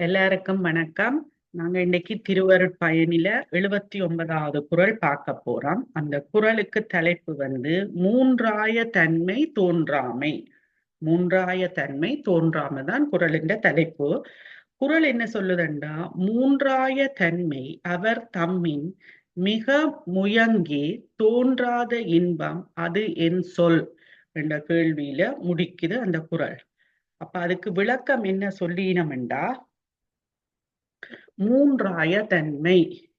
எல்லாருக்கும் வணக்கம். நாங்க இன்னைக்கு திருவருட்பயனில எழுபத்தி ஒன்பதாவது குறள் பார்க்க போறோம். அந்த குறளுக்கு தலைப்பு வந்து மூன்றாய தன்மை தோன்றாமை. மூன்றாய தன்மை தோன்றாமை தான் குறளின் தலைப்பு. குறள் என்ன சொல்லுதுண்டா? மூன்றாய தன்மை அவர் தம்மின் மிக முயங்கி தோன்றாத இன்பம் அது என் சொல் என்ற கேள்வியில முடிக்குது அந்த குறள் அப்ப அதுக்கு விளக்கம் என்ன சொல்லினமெண்டா? மூன்றாய தன்மை.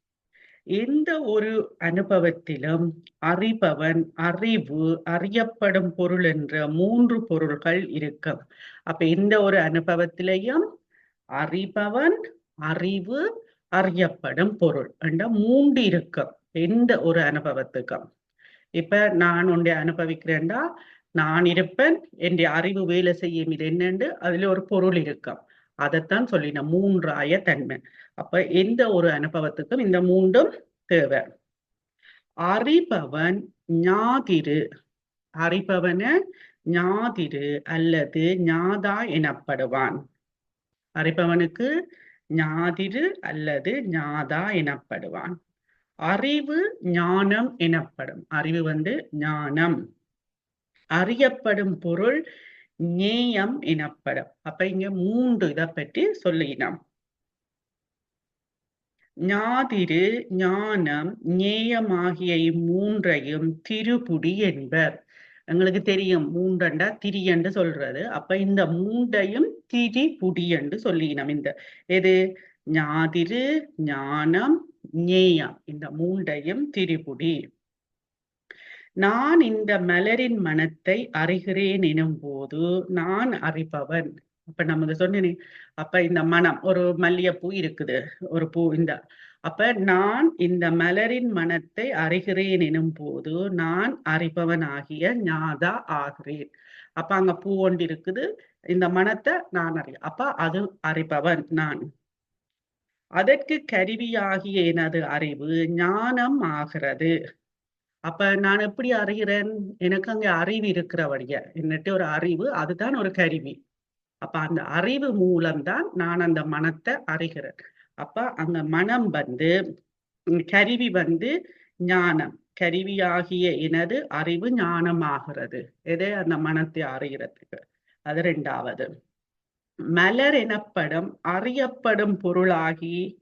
எந்த ஒரு அனுபவத்திலும் அறிபவன் அறிவு அறியப்படும் பொருள் என்ற மூன்று பொருள்கள் இருக்கும். அப்ப எந்த ஒரு அனுபவத்திலையும் அறிபவன் அறிவு அறியப்படும் பொருள் என்ற மூன்று இருக்கும் எந்த ஒரு அனுபவத்துக்கும். இப்ப நான் ஒன்றை அனுபவிக்கிறேன்டா நான் இருப்பேன் என் அறிவு வேலை செய்யும் இது என்னண்டு அதுல ஒரு பொருள் இருக்கும். அதைத்தான் சொல்லின மூன்றாய தன்மை. அப்ப எந்த ஒரு அனுபவத்துக்கும் இந்த மூன்றும் தேவை. அறிபவன் ஞாதிரு. அறிபவன ஞாதிரு அல்லது ஞாதா எனப்படுவான். அறிபவனுக்கு ஞாதிரு அல்லது ஞாதா எனப்படுவான். அறிவு ஞானம் எனப்படும். அறிவு வந்து ஞானம். அறியப்படும் பொருள் நேயம் எனப்படும். அப்ப இங்க மூன்று இதை பற்றி சொல்லினோம். ஞாதிரு ஞானம் ஞேயமாகிய இம்மூன்றையும் திருபுடி என்பர். எங்களுக்கு தெரியும் மூன்றண்டா திரியண்டு சொல்றது. அப்ப இந்த மூன்றையும் திரிபுடி என்று சொல்லினோம் இந்த. எது? ஞாதிரு ஞானம் ஞேயம். இந்த மூன்றையும் திரிபுடி. நான் இந்த மலரின் மனத்தை அறிகிறேன் எனும் போது நான் அறிபவன். அப்ப நமக்கு சொன்னேனே அப்ப இந்த மனம் ஒரு மல்லிகைப்பூ இருக்குது ஒரு பூ இந்த. அப்ப நான் இந்த மலரின் மனத்தை அறிகிறேன் எனும் போது நான் அறிபவன் ஆகிய ஞாதா ஆகிறேன். அப்ப அங்க பூ ஒன்று இருக்குது இந்த மனத்தை நான் அறிய அப்ப அது அறிபவன் நான். அதற்கு கருவியாகிய எனது அறிவு ஞானம் ஆகிறது. அப்ப நான் எப்படி அறிகிறேன்? எனக்கு அங்க அறிவு இருக்கிறவழிய என்னட்டு ஒரு அறிவு அதுதான் ஒரு கருவி. அப்ப அந்த அறிவு மூலம்தான் நான் அந்த மனத்தை அறிகிறேன். அப்ப அந்த மனம் வந்து கருவி வந்து ஞானம். கருவியாகிய எனது அறிவு ஞானமாகிறது. எதே? அந்த மனத்தை அறிகிறதுக்கு. அது ரெண்டாவது. மலர் எனப்படும் அறியப்படும் பொருளாகி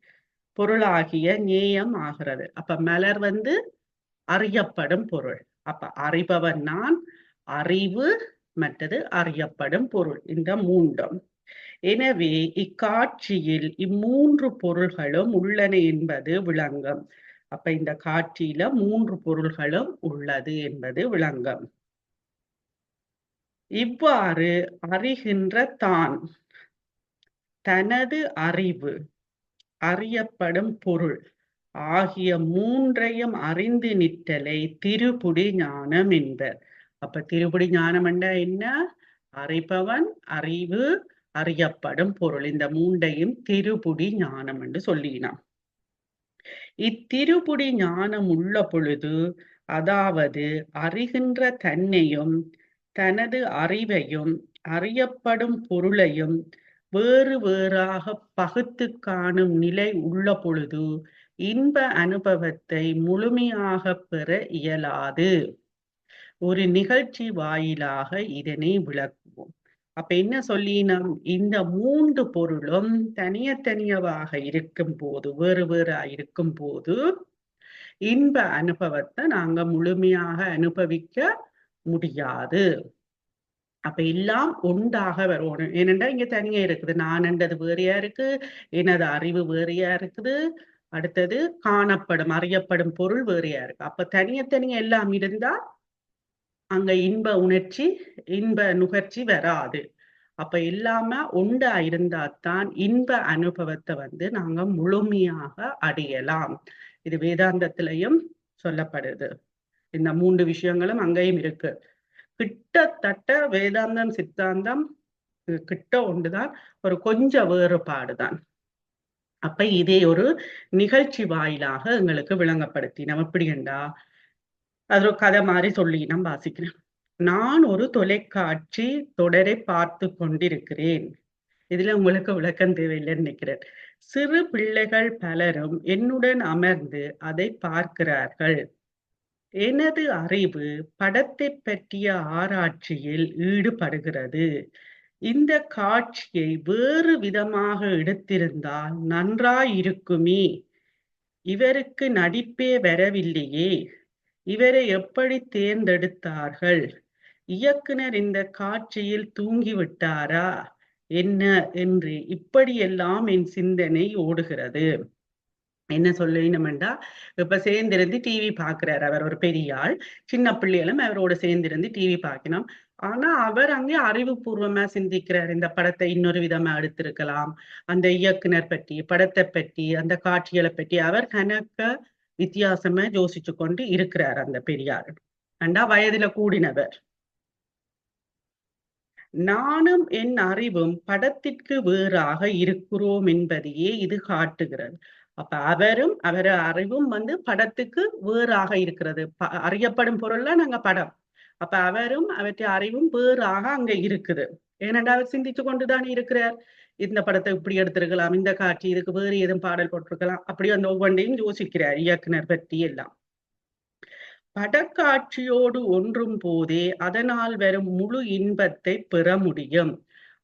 பொருளாகிய நேயம் ஆகிறது. அப்ப மலர் வந்து அறியப்படும் பொருள். அப்ப அறிபவன் நான் அறிவு மற்றது அறியப்படும் பொருள். இந்த மூன்றும். எனவே இக்காட்சியில் இம்மூன்று பொருள்களும் உள்ளன என்பது விளங்கும். அப்ப இந்த காட்சியில மூன்று பொருள்களும் உள்ளது என்பது விளங்கும். இவ்வாறு அறிகின்ற தான் தனது அறிவு அறியப்படும் பொருள் ஆகிய மூன்றையும் அறிந்து நிற்றலை திருபுடி ஞானம் என்பர் அப்ப திருப்படி ஞானம் என்ன? அறிபவன் அறிவு அறியப்படும் பொருள். இந்த மூண்டையும் திருப்புடி ஞானம் என்று சொல்லினான். இத்திருபுடி ஞானம் உள்ள பொழுது அதாவது அறிகின்ற தன்னையும் தனது அறிவையும் அறியப்படும் பொருளையும் வேறு வேறாக பகுத்து காணும் நிலை உள்ள பொழுது இன்ப அனுபவத்தை முழுமையாக பெற இயலாது. ஒரு நிகழ்ச்சி வாயிலாக இதனை விளக்குவோம். அப்ப என்ன சொல்லினோம்? இந்த மூன்று பொருளும் தனியத்தனியவாக இருக்கும் போது வேறு வேறா இருக்கும் போது இன்ப அனுபவத்தை நாங்க முழுமையாக அனுபவிக்க முடியாது. அப்ப எல்லாம் ஒன்றாக வரணும் ஏனென்றா இங்க தனியா இருக்குது. நான் என்றது வேறையா இருக்கு எனது அறிவு வேறையா இருக்குது அடுத்தது காணப்படும் அறியப்படும் பொருள் வேறையா இருக்கு. அப்ப தனியத்தனிய எல்லாம் இருந்தா அங்க இன்ப உணர்ச்சி இன்ப நுகர்ச்சி வராது. அப்ப எல்லாம உண்டா இருந்தாத்தான் இன்ப அனுபவத்தை வந்து நாங்க முழுமையாக அடையலாம். இது வேதாந்தத்திலையும் சொல்லப்படுது. இந்த மூன்று விஷயங்களும் அங்கேயும் இருக்கு. கிட்டத்தட்ட வேதாந்தம் சித்தாந்தம் கிட்ட ஒன்றுதான் ஒரு கொஞ்சம் வேறுபாடுதான். அப்ப இதே ஒரு நிகழ்ச்சி வாயிலாக எங்களுக்கு விளங்கப்படுத்தி நம்ம என்றா அது ஒரு கதை மாதிரி சொல்லி நான் வாசிக்கிறேன். நான் ஒரு தொலைக்காட்சி தொடரை பார்த்து கொண்டிருக்கிறேன். இதுல உங்களுக்கு விளக்கம் தேவையில்லைன்னு நினைக்கிறேன். சிறு பிள்ளைகள் பலரும் என்னுடன் அமர்ந்து அதை பார்க்கிறார்கள். எனது அறிவு படத்தை பற்றிய ஆராய்ச்சியில் ஈடுபடுகிறது. இந்த காட்சியை வேறு விதமாக எடுத்திருந்தால் நன்றாயிருக்குமே. இவருக்கு நடிப்பே வரவில்லையே. இவரை எப்படி தேர்ந்தெடுத்தார்கள்? இயக்குனர் இந்த காட்சியில் தூங்கிவிட்டாரா? என்ன என்று இப்படியெல்லாம் என் சிந்தனை ஓடுகிறது. என்ன சொல்லணுமெண்டா இப்ப சேர்ந்திருந்து டிவி பாக்குறாரு அவர் ஒரு பெரிய ஆள் சின்ன பிள்ளைகளும் அவரோட சேர்ந்திருந்து டிவி பார்க்கணும். ஆனா அவர் அங்கே அறிவுபூர்வமா சிந்திக்கிறார். இந்த படத்தை இன்னொரு விதமா எடுத்திருக்கலாம். அந்த இயக்குனர் பற்றி படத்தை பற்றி அந்த காட்சிகளை பற்றி. அவர் கணக்க வித்தியாசமா யோசிச்சு கொண்டு இருக்கிறார் அந்த பெரியார். அண்டா வயதுல கூடினவர். நானும் என் அறிவும் படத்திற்கு வேறாக இருக்கிறோம் என்பதையே இது காட்டுகிறது. அப்ப அவரும் அவர அறிவும் வந்து படத்துக்கு வேறாக இருக்கிறது. அறியப்படும் பொருள்ல நாங்க படம். அப்ப அவரும் அவற்றை அறிவும் வேறாக அங்க இருக்குது. ஏனென்றால் அவர் சிந்திச்சு கொண்டுதான் இருக்கிறார். இந்த படத்தை இப்படி எடுத்திருக்கலாம் இந்த காட்சி இதுக்கு வேறு எதுவும் பாடல் போட்டிருக்கலாம் அப்படி அந்த ஒவ்வொன்றையும் யோசிக்கிறார் இயக்குனர் பற்றி எல்லாம். படக்காட்சியோடு ஒன்றும் போதே அதனால் வரும் முழு இன்பத்தை பெற முடியும்.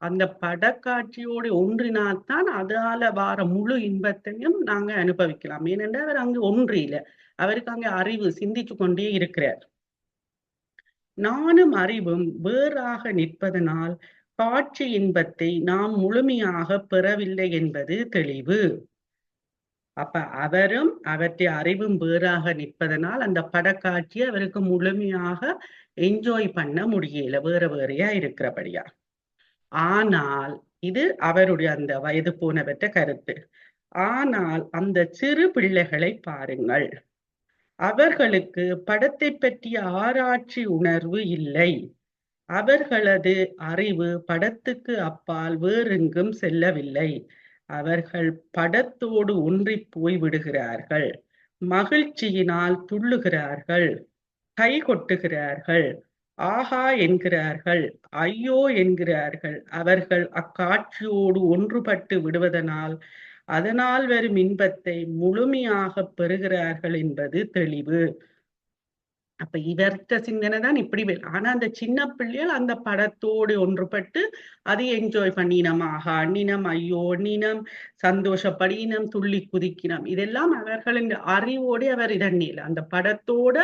அந்த படக்காட்சியோடு ஒன்றினால்தான் அதால வார முழு இன்பத்தையும் நாங்க அனுபவிக்கலாம். ஏனென்றால் அவர் அங்கு ஒன்றில அவருக்கு அங்க அறிவு சிந்திச்சு கொண்டே இருக்கிறார். நானும் அறிவும் வேறாக நிற்பதனால் காட்சி இன்பத்தை நாம் முழுமையாக பெறவில்லை என்பது தெளிவு. அப்ப அவரும் அவற்றை அறிவும் வேறாக நிற்பதனால் அந்த படக்காட்சி அவருக்கு முழுமையாக என்ஜாய் பண்ண முடியல வேற வேறையா இருக்கிறபடியா. ஆனால் இது அவருடைய அந்த வயது போனவற்ற கருத்து. ஆனால் அந்த சிறு பிள்ளைகளை பாருங்கள். அவர்களுக்கு படத்தை பற்றிய ஆராய்ச்சி உணர்வு இல்லை. அவர்களது அறிவு படத்துக்கு அப்பால் வேறெங்கும் செல்லவில்லை. அவர்கள் படத்தோடு ஒன்றி போய்விடுகிறார்கள் மகிழ்ச்சியினால் துள்ளுகிறார்கள். கை கொட்டுகிறார்கள். ஆஹா என்கிறார்கள். ஐயோ என்கிறார்கள். அவர்கள் அக்காட்சியோடு ஒன்றுபட்டு விடுவதனால் அதனால் வரும் இன்பத்தை முழுமையாக பெறுகிறார்கள் என்பது தெளிவு. அப்ப இவர்த்த சிந்தனை தான் இப்படி ஆனா அந்த சின்ன பிள்ளைகள் அந்த படத்தோடு ஒன்றுபட்டு அதை என்ஜாய் பண்ணினம். ஆஹா அண்ணினம் ஐயோ அண்ணினம் சந்தோஷப்படினம் துள்ளி குதிக்கினம். இதெல்லாம் அவர்களின் அறிவோடு அவர் இதண்ணில அந்த படத்தோட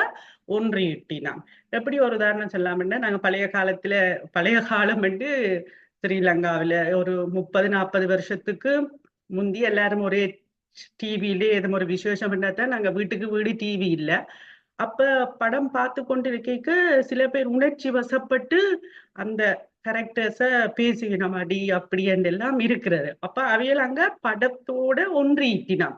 ஒன்றியிட்டினாம் எப்படி ஒரு உதாரணம் சொல்லாமன்னா நாங்க பழைய காலத்துல பழைய காலம் வந்து ஸ்ரீலங்காவில ஒரு முப்பது நாற்பது வருஷத்துக்கு முந்தி எல்லாரும் ஒரே டிவியிலே எதுவும் ஒரு விசேஷம் தான் நாங்க வீட்டுக்கு வீடு டிவி இல்லை. அப்ப படம் பார்த்து கொண்டு சில பேர் உணர்ச்சி வசப்பட்டு அந்த கேரக்டர்ஸ பேசிக்கணும் அடி அப்படி எல்லாம் இருக்கிறது. அப்ப அவையல் அங்க படத்தோட ஒன்றியிட்டினான்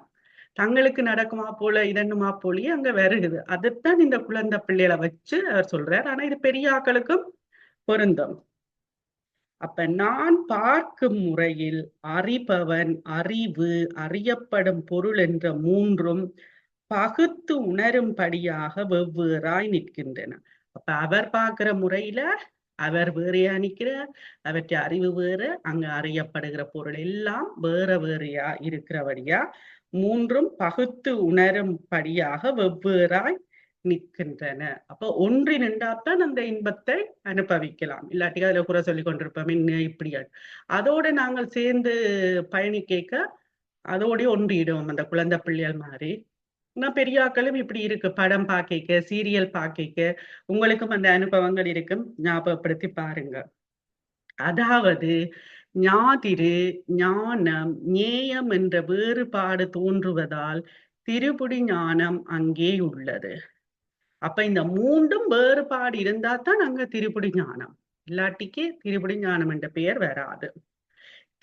தங்களுக்கு நடக்குமா போல இதன்னுமா போலயே அங்க வருகுது அதைத்தான் இந்த குழந்தை பிள்ளைகளை வச்சு அவர் சொல்றார். ஆனா இது பெரிய ஆக்களுக்கும் பொருந்தும். அப்ப நான் பார்க்கும் முறையில் அறிபவன் அறிவு அறியப்படும் பொருள் என்ற மூன்றும் பகுத்து உணரும்படியாக வெவ்வேறாய் நிற்கின்றன. அப்ப அவர் பார்க்கிற முறையில அவர் வேறையா நிற்கிறார் அவற்றை அறிவு வேறு அங்க அறியப்படுகிற பொருள் எல்லாம் வேற வேறையா இருக்கிறபடியா மூன்றும் பகுத்து உணரும்படியாக வெவ்வேறாய் நிற்கின்றன. அப்ப ஒன்றி நின்றாத்தான் அந்த இன்பத்தை அனுபவிக்கலாம். இல்லாட்டி அதுல குறை சொல்லி கொண்டிருப்போம் என்ன இப்படி அதோட நாங்கள் சேர்ந்து பயணி கேட்க அதோடய ஒன்றிடுவோம். அந்த குழந்தை பிள்ளைகள் மாதிரி. நான் பெரியாக்களும் இப்படி இருக்கு. படம் பாக்கிக்க சீரியல் பாக்கிக்க. உங்களுக்கும் அந்த அனுபவங்கள் இருக்கும். ஞாபகப்படுத்தி பாருங்க. அதாவது ஞாதிரு ஞானம் நேயம் என்ற வேறுபாடு தோன்றுவதால் திருப்புடி ஞானம் அங்கே உள்ளது. அப்ப இந்த மூன்றும் வேறுபாடு இருந்தா தான் அங்க திருப்புடி ஞானம். இல்லாட்டிக்கு திருப்புடி ஞானம் என்ற பெயர் வராது.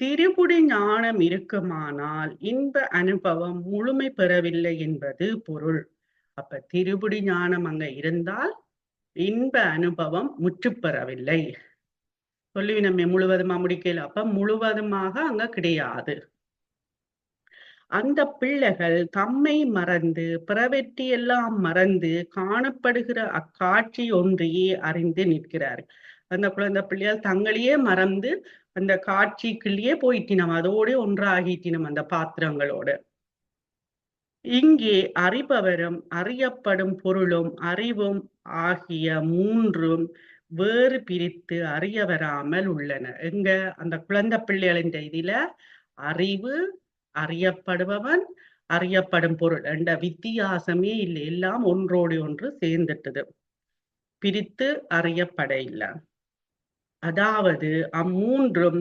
திரிபுடி ஞானம் இருக்குமானால் இன்ப அனுபவம் முழுமை பெறவில்லை என்பது பொருள். அப்ப திரிபுடி ஞானம் அங்க இருந்தால் இன்ப அனுபவம் முற்று பெறவில்லை. சொல்லி நம்ம முழுவதுமா முடிக்கல அப்ப முழுவதுமாக அங்க கிடையாது. அந்த பிள்ளைகள் தம்மை மறந்து பிறவெற்றியெல்லாம் மறந்து காணப்படுகிற அக்காட்சி ஒன்றையே அறிந்து நிற்கிறார்கள். அந்த குழந்தை பிள்ளையால் தங்களையே மறந்து அந்த காட்சிக்குள்ளேயே போயிட்டினம். அதோட ஒன்றாகிட்டினம் அந்த பாத்திரங்களோட. இங்கே அறிபவரும் அறியப்படும் பொருளும் அறிவும் ஆகிய மூன்றும் வேறு பிரித்து அறிய வராமல் உள்ளன எங்க? அந்த குழந்தை பிள்ளைகளின் இதுல அறிவு அறியப்படுபவன் அறியப்படும் பொருள். என்ற வித்தியாசமே இல்லை. எல்லாம் ஒன்றோடு ஒன்று சேர்ந்துட்டது. பிரித்து அறியப்பட இல்லை. அதாவது அம்மூன்றும்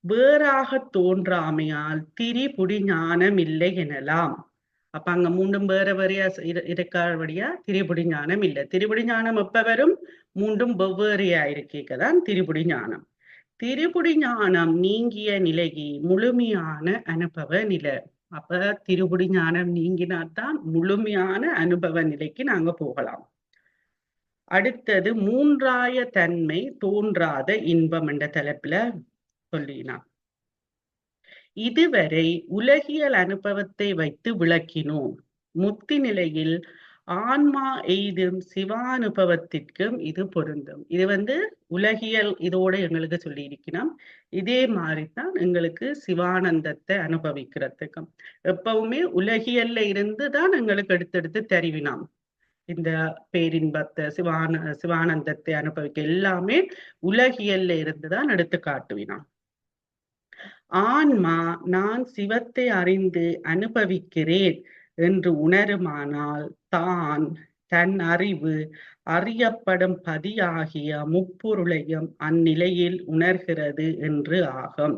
வேறாக தோன்றாமையால் திரிபுடி ஞானம் இல்லை எனலாம். அப்ப அங்க மூன்றும் வேற வேறையா இருக்கிறபடியா திரிபுடி ஞானம் இல்லை. திரிபுடி ஞானம் எப்ப வரும்? மூன்றும் வெவ்வேறையா இருக்கேக்கதான் திரிபுடி ஞானம். திரிபுடி ஞானம் நீங்கிய நிலைக்கு முழுமையான அனுபவ நிலை. அப்ப திருபுடி ஞானம் நீங்கினாதான் முழுமையான அனுபவ நிலைக்கு நாங்க போகலாம். அடுத்தது மூன்றாய தன்மை தோன்றாத இன்பம் என்ற தலைப்புல சொல்லினான் இதுவரை உலகியல் அனுபவத்தை வைத்து விளக்கினோம். முத்தி நிலையில் ஆன்மா எய்தும் சிவானுபவத்திற்கும் இது பொருந்தும். இது வந்து உலகியல் இதோட எங்களுக்கு சொல்லி இருக்கணும் இதே மாதிரிதான் எங்களுக்கு சிவானந்தத்தை அனுபவிக்கிறதுக்கும். எப்பவுமே உலகியல்ல இருந்து தான் எங்களுக்கு எடுத்தெடுத்து தெரிவினாம். இந்த பேரின்பத்தை சிவான சிவானந்தத்தை அனுபவிக்க எல்லாமே உலகியல்ல இருந்துதான் எடுத்து காட்டுவினான். ஆன்மா நான் சிவத்தை அறிந்து அனுபவிக்கிறேன் என்று உணருமானால் தான் தன் அறிவு அறியப்படும் பதியாகிய முப்பொருளையும் அந்நிலையில் உணர்கிறது என்று ஆகும்.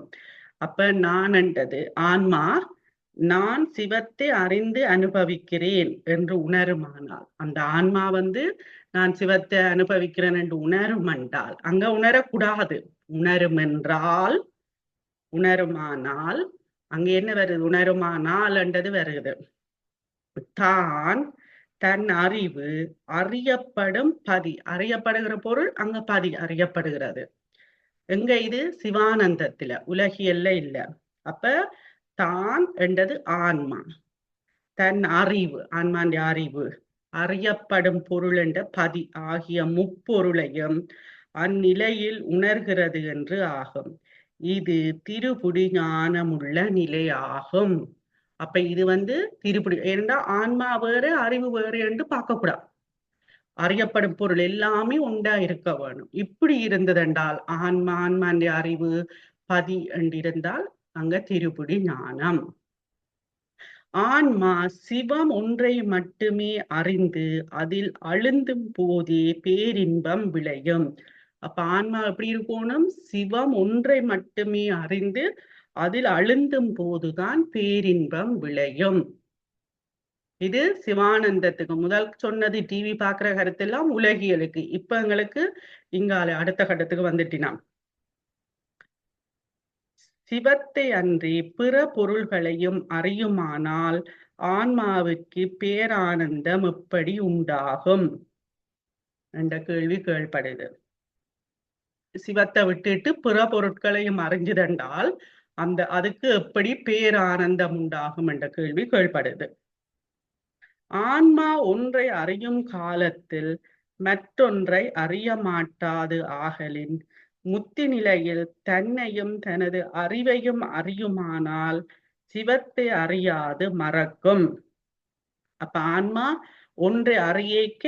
அப்ப நான் என்றது ஆன்மா நான் சிவத்தை அறிந்து அனுபவிக்கிறேன் என்று உணருமானால் அந்த ஆன்மா வந்து நான் சிவத்தை அனுபவிக்கிறேன் என்று உணரும் என்றால் அங்க உணரக்கூடாது. உணரும் என்றால் உணருமானால் அங்க என்ன வருது? உணருமானால் என்றது வருது. தான் தன் அறிவு அறியப்படும் பதி அறியப்படுகிற பொருள் அங்க பதி அறியப்படுகிறது. எங்க இது? சிவானந்தத்துல. உலகியல்ல இல்ல. அப்ப தான் என்றது ஆன்மா. தன் அறிவு ஆன்மாண்ட அறிவு அறியப்படும் பொருள் என்ற பதி ஆகிய முப்பொருளையும் அந்நிலையில் உணர்கிறது என்று ஆகும். இது திருபுடி ஞானமுள்ள நிலையாகும். அப்ப இது வந்து திருப்புடி ஏனென்றா ஆன்மா வேறு அறிவு வேறு என்று பார்க்கக்கூடாது அறியப்படும் பொருள் எல்லாமே உண்டா இருக்க வேணும். இப்படி இருந்ததென்றால் ஆன்மா ஆன்மாண்ட அறிவு பதி என்றிருந்தால் அங்க திருப்புடி ஞானம். ஆன்மா சிவம் ஒன்றை மட்டுமே அறிந்து அதில் அழுந்தும் போதே பேரின்பம் விளையும். அப்ப ஆன்மா எப்படி இருக்கணும்? சிவம் ஒன்றை மட்டுமே அறிந்து அதில் அழுந்தும் போதுதான் பேரின்பம் விளையும். இது சிவானந்தத்துக்கு. முதல் சொன்னது டிவி பாக்குற கருத்தெல்லாம் உலகியலுக்கு. இப்ப எங்களுக்கு இங்கால அடுத்த கட்டத்துக்கு வந்துட்டினான் சிவத்தை அன்றி பிற பொருள்களையும் அறியுமானால் ஆன்மாவுக்கு பேரானந்தம் எப்படி உண்டாகும்? என்ற கேள்வி கேள்படுது. சிவத்தை விட்டுட்டு பிற பொருட்களையும் அறிஞ்சுதென்றால் அந்த அதுக்கு எப்படி பேரானந்தம் உண்டாகும்? என்ற கேள்வி கேள்படுது. ஆன்மா ஒன்றை அறியும் காலத்தில் மற்றொன்றை அறிய மாட்டாது ஆகலின் முத்தி நிலையில் தன்னையும் தனது அறிவையும் அறியுமானால் சிவத்தை அறியாது மறக்கும். அப்ப ஆன்மா ஒன்றை அறியக்க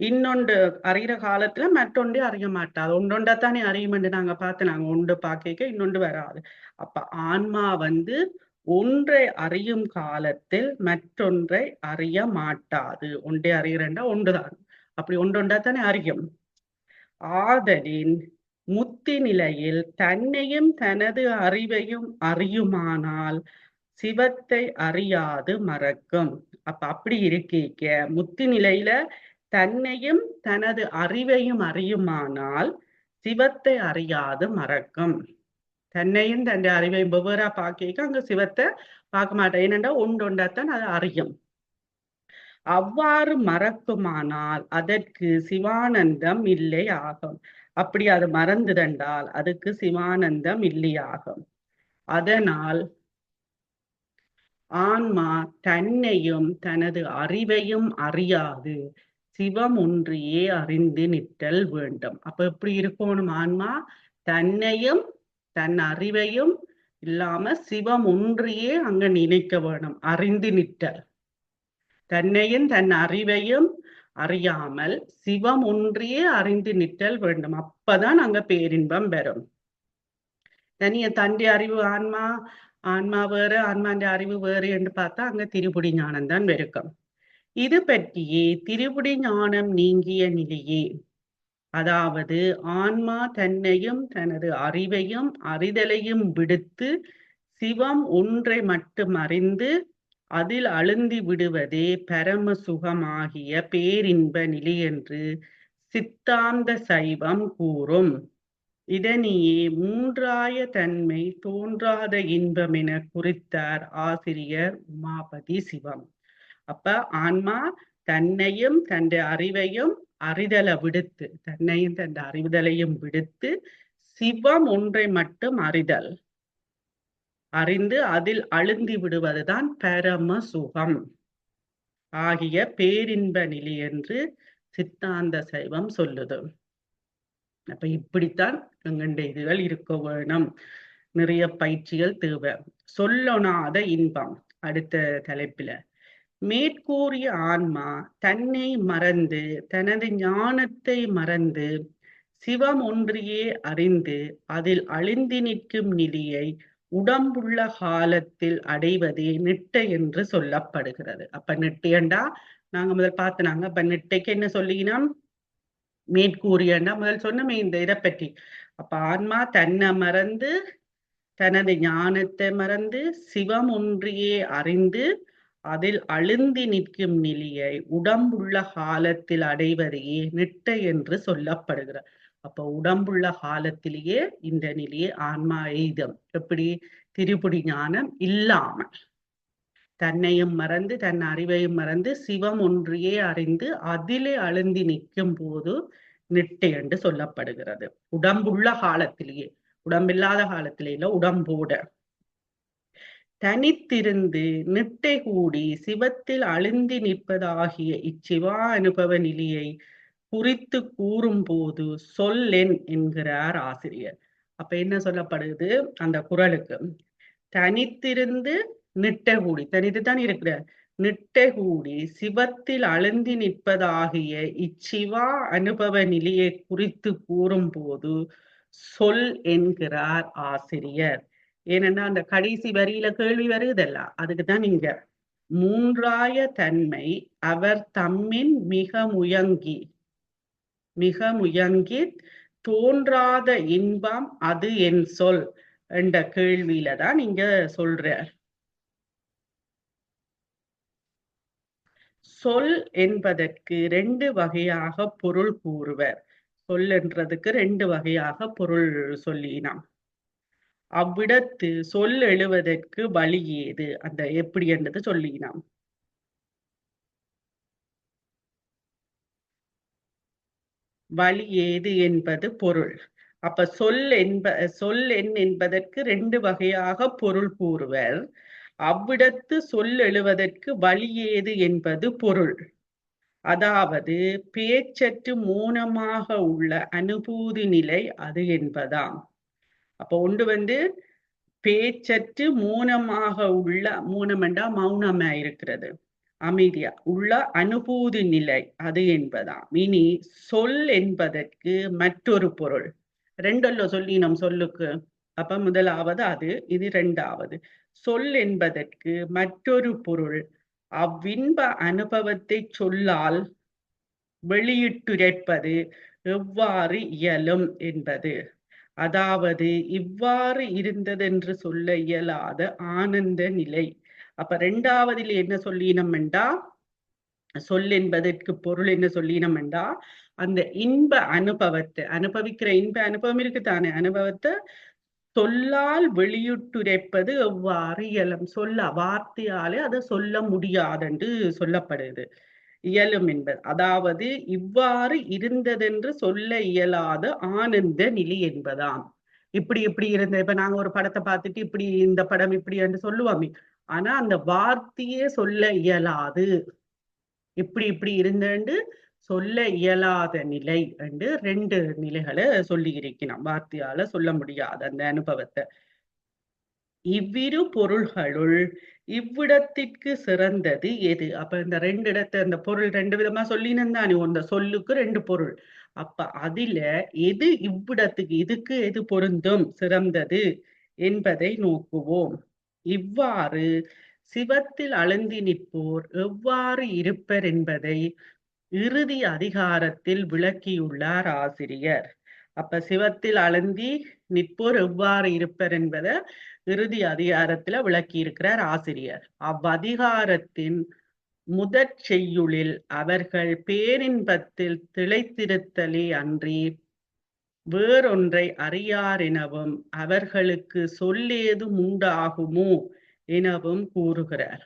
இன்னொன்று அறிகிற காலத்துல மற்றொன்றே அறிய மாட்டாது. ஒன்றொண்டா தானே அறியுமென்று நாங்க பார்த்து நாங்க ஒன்று பார்க்க இன்னொன்று வராது. அப்ப ஆன்மா வந்து ஒன்றை அறியும் காலத்தில் மற்றொன்றை அறிய மாட்டாது. ஒன்றே அறிகிறண்டா ஒன்றுதான். அப்படி ஒன்றொண்டா தானே அறியும். ஆதலின் முத்தி நிலையில் தன்னையும் தனது அறிவையும் அறியுமானால் சிவத்தை அறியாது மறக்கும். அப்ப அப்படி இருக்கீக்க. முத்தி நிலையில தன்னையும் தனது அறிவையும் அறியுமானால் சிவத்தை அறியாது மறக்கும். தன்னையும் தன் அறிவையும் வெவ்வேறா பார்க்க அங்க சிவத்தை பார்க்க மாட்டேன். ஏனென்றா ஒன்றொண்டாத்தான் அது அறியும். அவ்வாறு மறக்குமானால் அதற்கு சிவானந்தம் இல்லை ஆகும். அப்படி அது மறந்துதென்றால் அதுக்கு சிவானந்தம் இல்லையாகும். அதனால் ஆன்மா தன்னையும் தனது அறிவையும் அறியாது. சிவம் ஒன்றியே அறிந்து நிற்றல் வேண்டும். அப்ப எப்படி இருக்கணும் ஆன்மா? தன்னையும் தன் அறிவையும் இல்லாம சிவம் ஒன்றியே அங்க நினைக்க வேணும். அறிந்து நிற்றல். தன்னையும் தன் அறிவையும் அறியாமல் சிவம் ஒன்றியே அறிந்து நிற்றல் வேண்டும். அப்பதான் அங்க பேரின்பம் பெறும் தனிய தந்தை அறிவு ஆன்மா ஆன்மா வேறு ஆன்மாண்ட அறிவு வேறு என்று பார்த்தா அங்க திருபுடி ஞானம் தான் வெறுக்கும் இது பற்றியே திருப்புடி ஞானம் நீங்கிய நிலையே. அதாவது ஆன்மா தன்னையும் தனது அறிவையும் அறிதலையும் விடுத்து சிவம் ஒன்றை மட்டும் அறிந்து அதில் அழுந்தி விடுவதே பரம சுகமாகிய பேரின்ப நிலை என்று சித்தாந்த சைவம் கூறும். இதனையே மூன்றாய தன்மை தோன்றாத இன்பம் என குறித்தார் ஆசிரியர் உமாபதி சிவம். அப்ப ஆன்மா தன்னையும் தன் அறிவையும் அறிதலை விடுத்து தன்னையும் தன் அறிவுதலையும் விடுத்து சிவம் ஒன்றை மட்டும் அறிதல். அறிந்து அதில் அழுந்தி விடுவதுதான் பரம சுகம் ஆகிய பேரின்ப நிலை என்று சித்தாந்த சைவம் சொல்லுது. அப்ப இப்படித்தான் எங்கண்ட இதுகள் இருக்க வேணும். நிறைய பயிற்சிகள் தேவை. சொல்லொணாத இன்பம் அடுத்த தலைப்பில. மேற்கூறிய ஆன்மா தன்னை மறந்து தனது ஞானத்தை மறந்து சிவம் ஒன்றியே அறிந்து அதில் அழிந்து நிற்கும் நிலையை உடம்புள்ள காலத்தில் அடைவதே நிட்டை என்று சொல்லப்படுகிறது. அப்ப நிட்டையண்டா நாங்க முதல் பார்த்தனாங்க அப்ப நிட்டைக்கு என்ன சொல்லினோம்? மேற்கூறியண்டா முதல் சொன்னமே இந்த இதை பற்றி. அப்ப ஆன்மா தன்னை மறந்து தனது ஞானத்தை மறந்து சிவம் ஒன்றியே அறிந்து அதில் அழுந்தி நிற்கும் நிலையை உடம்புள்ள காலத்தில் அடைவதையே நிட்டை என்று சொல்லப்படுகிறார் அப்ப உடம்புள்ள காலத்திலேயே இந்த நிலையே ஆன்மா எய்தம் எப்படி? திரிபுடி ஞானம் இல்லாம தன்னையும் மறந்து தன் அறிவையும் மறந்து சிவம் ஒன்றையே அறிந்து அதிலே அழுந்தி நிற்கும் போது நிட்டை என்று சொல்லப்படுகிறது. உடம்புள்ள காலத்திலேயே. உடம்பில்லாத காலத்திலே இல்ல உடம்போட. தனித்திருந்து நிட்டை கூடி சிவத்தில் அழுந்தி நிற்பதாகிய இச்சிவா அனுபவ நிலையை குறித்து கூறும் போது சொல்லென் என்கிறார் ஆசிரியர். அப்ப என்ன சொல்லப்படுது? அந்த குரலுக்கு தனித்திருந்து நிட்ட கூடி தனித்து தான் இருக்கிற நிட்ட கூடி சிவத்தில் அழுந்தி நிற்பதாகிய இச்சிவா அனுபவ நிலையை குறித்து கூறும் போது சொல் என்கிறார் ஆசிரியர். ஏனென்னா அந்த கடைசி வரியில கேள்வி வருதல்ல அதுக்குதான் இங்க மூன்றாய தன்மை அவர் தம்மின் மிக முயங்கி மிக முயங்கி தோன்றாத இன்பம் அது என் சொல் என்ற கேள்வியில தான் இங்க சொல்றார். சொல் என்பதற்கு ரெண்டு வகையாக பொருள் கூறுவர். சொல் என்றதுக்கு ரெண்டு வகையாக பொருள் சொல்லினாம். அவ்விடத்து சொல் எழுவதற்கு வழி ஏது? அந்த எப்படி என்றது சொல்லினாம். வழி ஏது என்பது பொருள். அப்ப சொல் என்ப சொல் எண் என்பதற்கு ரெண்டு வகையாக பொருள் கூறுவர். அவ்விடத்து சொல் எழுவதற்கு வழி ஏது என்பது பொருள். அதாவது பேச்சற்று மூனமாக உள்ள அனுபூதி நிலை அது என்பதாம். அப்ப ஒன்று வந்து பேச்சற்று மூனமாக உள்ள மூனமெண்டா மௌனமா இருக்கிறது. அமைதியா? உள்ள அனுபூதி நிலை அது என்பதாம் இனி சொல் என்பதற்கு மற்றொரு பொருள். ரெண்டல்ல சொல்லி நம் சொல்லுக்கு. அப்ப முதலாவது அது இது இரண்டாவது சொல் என்பதற்கு மற்றொரு பொருள். அவ்வின்ப அனுபவத்தை சொல்லால் வெளியிட்டுரைப்பது எவ்வாறு இயலும் என்பது. அதாவது இவ்வாறு இருந்ததென்று சொல்ல இயலாத ஆனந்த நிலை. அப்ப ரெண்டாவதில் என்ன சொல்லினம் என்றா சொல் என்பதற்கு பொருள் என்ன சொல்லினம் என்றா அந்த இன்ப அனுபவத்தை அனுபவிக்கிற இன்ப அனுபவம் இருக்குதானே? அனுபவத்தை சொல்லால் வெளியிட்டுரைப்பது எவ்வாறு இயலும்? சொல்ல வார்த்தையாலே அதை சொல்ல முடியாதென்று சொல்லப்படுது. இயலும் என்பது அதாவது இவ்வாறு இருந்ததென்று சொல்ல இயலாத ஆனந்த நிலை என்பதாம். இப்படி இப்படி இருந்த இப்ப நாங்க ஒரு படத்தை பார்த்துட்டு இப்படி இந்த படம் இப்படி என்று சொல்லுவோமே. ஆனா அந்த வார்த்தையே சொல்ல இயலாது. இப்படி இப்படி இருந்தேன்னு சொல்ல இயலாத நிலை என்று ரெண்டு நிலைகளை சொல்லி இருக்கிறோம் வார்த்தையால சொல்ல முடியாது அந்த அனுபவத்தை. இவ்விரு பொருள்களுள் இவ்விடத்திற்கு சிறந்தது எது? அப்ப இந்த ரெண்டு இடத்தை அந்த பொருள் ரெண்டு விதமா சொல்லினந்தானே அந்த சொல்லுக்கு ரெண்டு பொருள். அப்ப அதுல எது இவ்விடத்துக்கு இதுக்கு எது பொருந்தும் சிறந்தது என்பதை நோக்குவோம். இவ்வாறு சிவத்தில் அழுந்தி நிற்போர் எவ்வாறு இருப்பர் என்பதை இறுதி அதிகாரத்தில் விளக்கியுள்ளார் ஆசிரியர். அப்ப சிவத்தில் அழுந்தி நிற்போர் எவ்வாறு இருப்பர் என்பதை இறுதி அதிகாரத்துல விளக்கி இருக்கிறார் ஆசிரியர். அவ்வதிகாரத்தின் முதற் செய்யுளில் அவர்கள் பேரின்பத்தில் திளைத்திருத்தலே அன்றி வேறொன்றை அறியாரெனவும் அவர்களுக்கு சொல்லேதும் உண்டாகுமோ எனவும் கூறுகிறார்.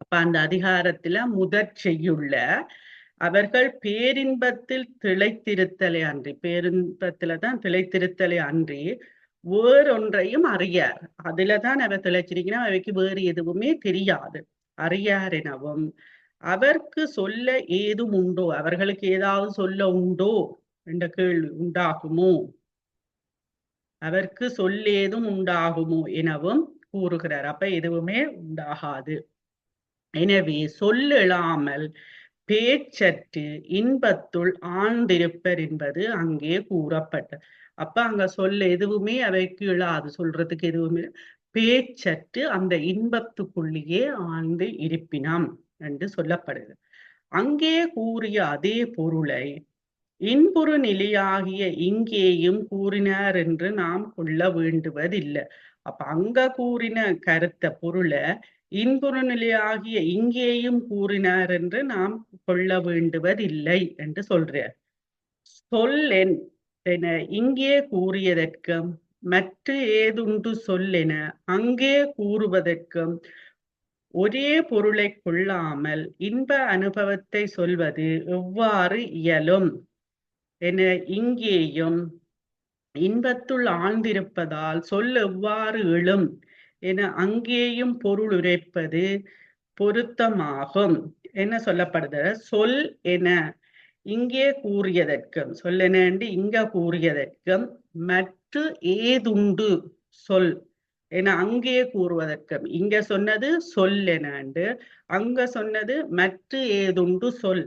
அப்ப அந்த அதிகாரத்துல முதற் செய்யுள்ள அவர்கள் பேரின்பத்தில் திளைத்திருத்தலை அன்றி பேரின்பத்துல தான் திளைத்திருத்தலை அன்றி வேறொன்றையும் அறியார். அதுலதான் அவர் திளைச்சிருக்கணும் அவைக்கு வேறு எதுவுமே தெரியாது. அறியார் எனவும் அவருக்கு சொல்ல ஏதும் உண்டோ? அவர்களுக்கு ஏதாவது சொல்ல உண்டோ? என்ற கேள்வி உண்டாகுமோ? அவருக்கு சொல்லேதும் உண்டாகுமோ எனவும் கூறுகிறார். அப்ப எதுவுமே உண்டாகாது. எனவே சொல்லெழாமல் பேச்சற்று இன்பத்துள் ஆழ்ந்திருப்பர் என்பது அங்கே கூறப்பட்டது. அப்ப அங்க சொல்ல எதுவுமே அவைக்கு இழாது சொல்றதுக்கு எதுவுமே பேச்சற்று அந்த இன்பத்துக்குள்ளேயே ஆழ்ந்து இருப்பினாம் என்று சொல்லப்படுது அங்கே கூறிய அதே பொருளை இன்புறு நிலையாகிய இங்கேயும் கூறினார் என்று நாம் கொள்ள வேண்டுவதில்லை. அப்ப அங்க கூறின கருத்த பொருளை இன்புறு நிலையாகிய இங்கேயும் கூறினார் என்று நாம் கொள்ள வேண்டுவதில்லை என்று சொல்றார். சொல் என இங்கே கூறியதற்கும் மற்ற ஏதுண்டு சொல்லென அங்கே கூறுவதற்கும் ஒரே பொருளை கொள்ளாமல் இன்ப அனுபவத்தை சொல்வது எவ்வாறு இயலும்? என இங்கேயும் இன்பத்துள் ஆழ்ந்திருப்பதால் சொல் எவ்வாறு எழும் என அங்கேயும் பொருள் உரைப்பது பொருத்தமாகும் என்ன சொல்லப்படுது. சொல் என இங்கே கூறியதற்கும் சொல்லெனண்டு இங்க கூறியதற்கும் மற்ற ஏதுண்டு சொல் என அங்கே கூறுவதற்கும் இங்க சொன்னது சொல் எனாண்டு அங்க சொன்னது மற்ற ஏதுண்டு சொல்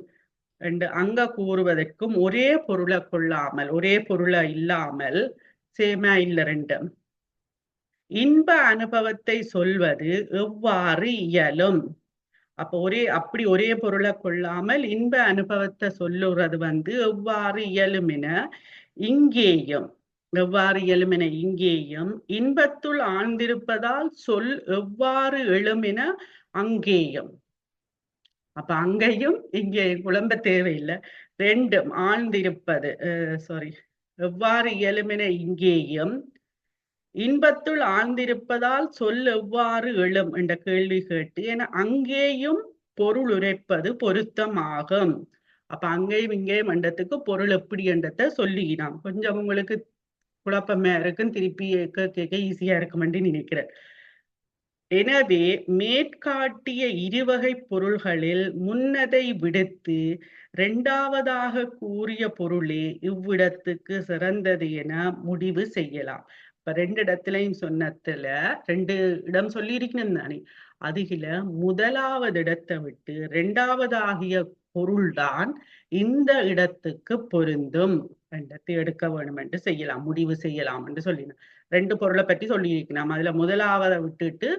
என்று அங்க கூறுவதற்கும் ஒரே பொருளை கொள்ளாமல் ஒரே பொருளை இல்லாமல் சேமா இல்ல ரெண்டும் இன்ப அனுபவத்தை சொல்வது எவ்வாறு இயலும்? அப்ப ஒரே அப்படி ஒரே பொருளை கொள்ளாமல் இன்ப அனுபவத்தை சொல்லுறது வந்து எவ்வாறு இயலும் என இங்கேயும் எவ்வாறு இயலும் என இங்கேயும் இன்பத்துள் ஆழ்ந்திருப்பதால் சொல் எவ்வாறு எழும் என அங்கேயும். அப்ப அங்கேயும் இங்கே குழம்ப தேவையில்லை. ரெண்டும் ஆழ்ந்திருப்பது சாரி எவ்வாறு இயலுமென இங்கேயும் இன்பத்துள் ஆழ்ந்திருப்பதால் சொல் எவ்வாறு எழும் என்ற கேள்வி கேட்டு என அங்கேயும் பொருள் உரைப்பது பொருத்தமாகும். அப்ப அங்கேயும் இங்கேயும் மண்டத்துக்கு பொருள் எப்படி என்றதை சொல்லிக்கலாம் கொஞ்சம் உங்களுக்கு குழப்பமா இருக்குன்னு திருப்பி கேட்க கேட்க ஈஸியா இருக்குமென்று நினைக்கிறேன். எனவே மேற்காட்டிய இருவகை பொருள்களில் முன்னதை விடுத்து இரண்டாவதாக கூறிய பொருளே இவ்விடத்துக்கு சிறந்தது என முடிவு செய்யலாம். இப்ப ரெண்டு இடத்துலையும் சொன்னதுல ரெண்டு இடம் சொல்லி இருக்கணும் தானே. அதுகில முதலாவது இடத்தை விட்டு இரண்டாவதாகிய பொருள்தான் இந்த இடத்துக்கு பொருந்தும். ரெண்டத்தை எடுக்க வேணும் என்று செய்யலாம். முடிவு செய்யலாம் என்று சொல்லினோம் ரெண்டு பொருளை பற்றி சொல்லியிருக்கணும். அதுல முதலாவதை விட்டுட்டு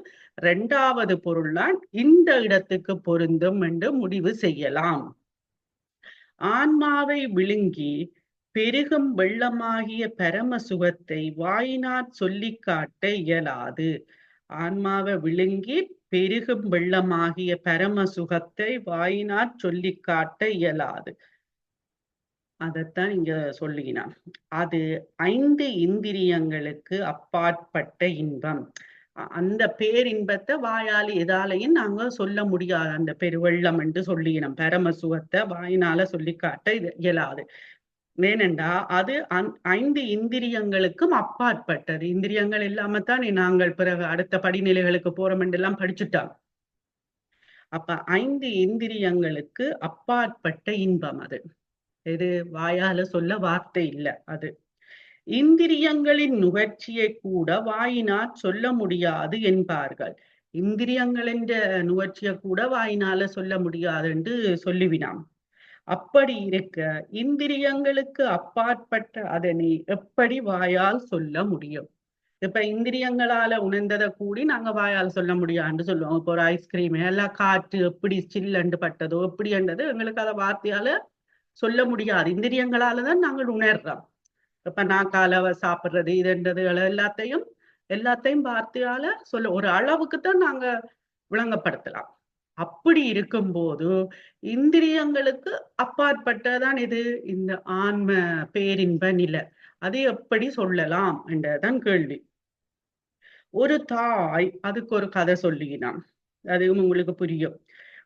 ரெண்டாவது பொருள்தான் இந்த இடத்துக்கு பொருந்தும் என்று முடிவு செய்யலாம். ஆன்மாவை விழுங்கி பெருகும் வெள்ளமாகிய பரம சுகத்தை வாயினால் சொல்லி காட்ட இயலாது. ஆன்மாவை விழுங்கி பெருகும் வெள்ளமாகிய பரம சுகத்தை வாயினார் சொல்லி காட்ட இயலாது. அதைத்தான் இங்க சொல்லுகிறான். அது ஐந்து இந்திரியங்களுக்கு அப்பாற்பட்ட இன்பம். அந்த பேரின்பத்தை வாயால் எதாலையும் நாங்க சொல்ல முடியாது. அந்த பெருவெள்ளம் என்று சொல்லினோம் பரமசுகத்தை வாயினால சொல்லி காட்ட இயலாது. ஏனென்றா அது ஐந்து இந்திரியங்களுக்கும் அப்பாற்பட்டது. இந்திரியங்கள் இல்லாம தான் நாங்கள் பிறகு அடுத்த படிநிலைகளுக்கு போறோம் எல்லாம் படிச்சுட்டாங்க. அப்ப ஐந்து இந்திரியங்களுக்கு அப்பாற்பட்ட இன்பம் அது. இது வாயால சொல்ல வார்த்தை இல்லை அது. இந்திரியங்களின் நுகர்ச்சியை கூட வாயினால் சொல்ல முடியாது என்பார்கள். இந்திரியங்களின் நுகர்ச்சியை கூட வாயினால சொல்ல முடியாது என்று சொல்லிவினாம். அப்படி இருக்க இந்திரியங்களுக்கு அப்பாற்பட்ட அதனை எப்படி வாயால் சொல்ல முடியும்? இப்ப இந்திரியங்களால உணர்ந்ததை கூடி நாங்க வாயால் சொல்ல முடியாது சொல்லுவோம். இப்போ ஒரு ஐஸ்கிரீம் எல்லாம் காற்று எப்படி சில்லண்டு பட்டதோ எப்படி என்றது எங்களுக்கு அதை வார்த்தையால சொல்ல முடியாது. இந்திரியங்களாலதான் நாங்கள் உணர்றோம். இப்ப நான் காலவை சாப்பிடுறது இதுன்றது எல்லாத்தையும் எல்லாத்தையும் வார்த்தையால சொல்ல ஒரு அளவுக்கு தான் நாங்க விளங்கப்படுத்தலாம். அப்படி இருக்கும்போது இந்திரியங்களுக்கு அப்பாற்பட்டதான் இது இந்த ஆன்ம பேரின்ப நிலை. அது எப்படி சொல்லலாம் என்றதான் கேள்வி. ஒரு தாய் அதுக்கு ஒரு கதை சொல்லினான் அது உங்களுக்கு புரியும்.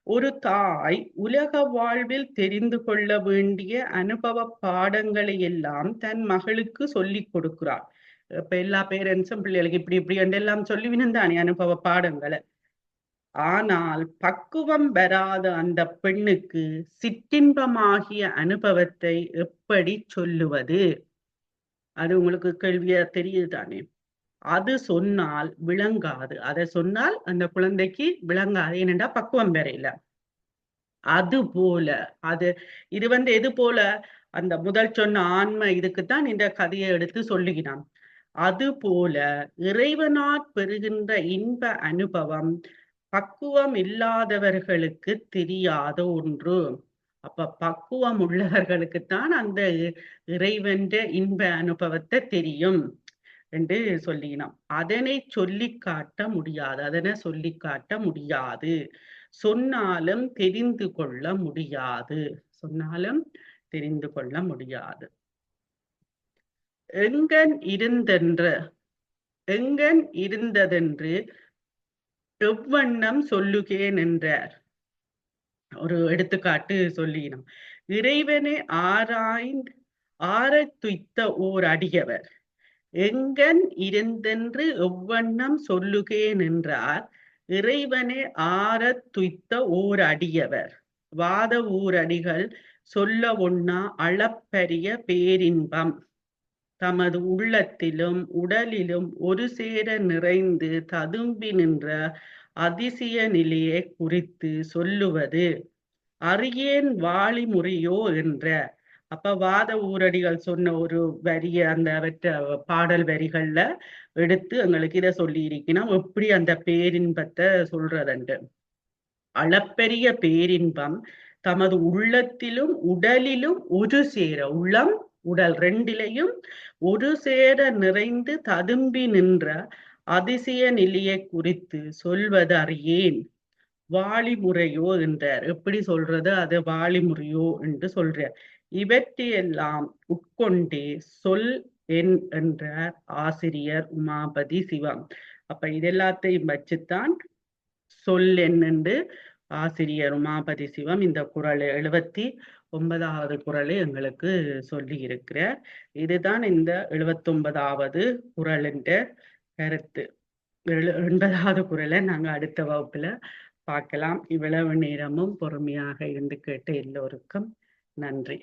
ஒரு தாய் உலக வாழ்வில் தெரிந்து கொள்ள வேண்டிய அனுபவ பாடங்களை எல்லாம் தன் மகளுக்கு சொல்லி கொடுக்கிறார் இப்ப எல்லா பேரண்ட்ஸும் பிள்ளைகளுக்கு இப்படி இப்படி எல்லாம் சொல்லி வினந்தானே அனுபவ பாடங்களை. ஆனால் பக்குவம் பெறாத அந்த பெண்ணுக்கு சிற்றின்பமாகிய அனுபவத்தை எப்படி சொல்லுவது? அது உங்களுக்கு கேள்வியா தெரியுது தானே அது சொன்னால் விளங்காது. அதை சொன்னால் அந்த குழந்தைக்கு விளங்காது. ஏனென்றா பக்குவம் பெறையில அது போல அது இது வந்து எது போல? அந்த முதல் சொன்ன ஆன்ம இதுக்குத்தான் இந்த கதையை எடுத்து சொல்லுகிறான். அது போல இறைவனால் பெறுகின்ற இன்ப அனுபவம் பக்குவம் இல்லாதவர்களுக்கு தெரியாத ஒன்று. அப்ப பக்குவம் உள்ளவர்களுக்குத்தான் அந்த இறைவன்ற இன்ப அனுபவத்தை தெரியும் என்று சொல்லினோம். அதனை சொல்லி காட்ட முடியாது. அதனை சொல்லி காட்ட முடியாது. சொன்னாலும் தெரிந்து கொள்ள முடியாது. சொன்னாலும் தெரிந்து கொள்ள முடியாது. எங்கன் இருந்தென்று எங்கன் இருந்ததென்று எவ்வண்ணம் சொல்லுகேன் என்றார் ஒரு எடுத்துக்காட்டு சொல்லினோம். இறைவனை ஆராய்ந்து ஆரத்துய்த்த ஓர் அடியவர். எங்கன் இருந்தென்று எவ்வண்ணம் சொல்லுகேன் என்றார் இறைவனை ஆரத்துய்த்த ஓர் அடியவர். வாத ஊரடிகள் சொல்ல ஒண்ணா அளப்பரிய பேரின்பம். தமது உள்ளத்திலும் உடலிலும் ஒரு சேர நிறைந்து ததும்பி நின்ற அதிசய நிலையை குறித்து சொல்லுவது. அரியேன் வாளி முறையோ என்ற. அப்ப வாத ஊரடிகள் சொன்ன ஒரு வரிய அந்த அவற்ற பாடல் வரிகள்ல எடுத்து எங்களுக்கு இதை சொல்லி இருக்கணும் எப்படி அந்த பேரின்பத்தை சொல்றதுண்டு? அளப்பெரிய பேரின்பம் தமது உள்ளத்திலும் உடலிலும் ஒரு சேர உள்ளம் உடல் ரெண்டிலையும் ஒரு சேர நிறைந்து ததும்பி நின்ற அதிசய நிலையை குறித்து சொல்வது அறியேன். வாலிமுறையோ என்றார். எப்படி சொல்றது? அது வாலிமுறையோ என்று சொல்றார். இவற்றையெல்லாம் உட்கொண்டே சொல் என் என்றார் ஆசிரியர் உமாபதி சிவம். அப்ப இதெல்லாத்தையும் வச்சுத்தான் சொல் என்று ஆசிரியர் உமாபதி சிவம் இந்த குரல் எழுபத்தி ஒன்பதாவது குரலை எங்களுக்கு சொல்லி இருக்கிறார். இதுதான் இந்த எழுபத்தொன்பதாவது குரலின்ற கருத்து. எழு எண்பதாவது குரலை நாங்கள் அடுத்த வகுப்புல பார்க்கலாம். இவ்வளவு நேரமும் பொறுமையாக இருந்து கேட்ட எல்லோருக்கும் நன்றி.